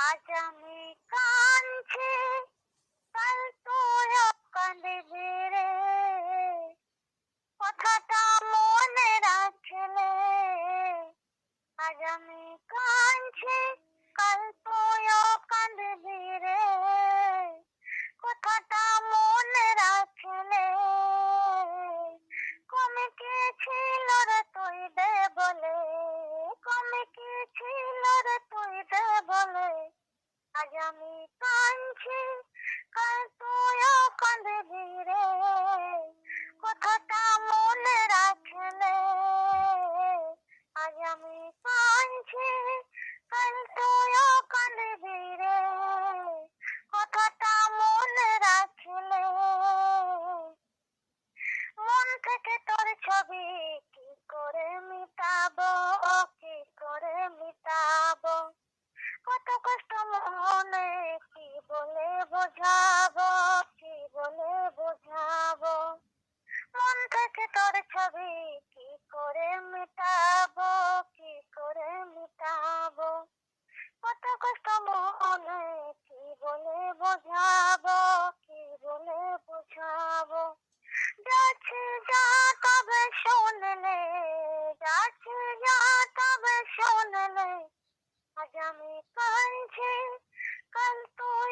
আজ আমি কাঁদছি। আমি কাঁদছি কাল তুইও কাঁদবি রে কথাটা মনে রাখলে আজ আমি কাঁদছি কাল তুইও কাঁদবি রে কথাটা মনে রাখলে মন থেকে তোর ছবি কি করে মিটাবো? বোঝাবো কি বলে বোঝাবো। মন থেকে তোর ছবি কি করে মিটাবো, কি করে মিটাবো? কত কষ্ট মনে কি বলে বোঝাবো কি বলে বোঝাবো। যাচ্ছে যা তবে শুনলে, যাচ্ছে যা তবে শুনলে, আজ আমি কাঁদছি কাল তুইও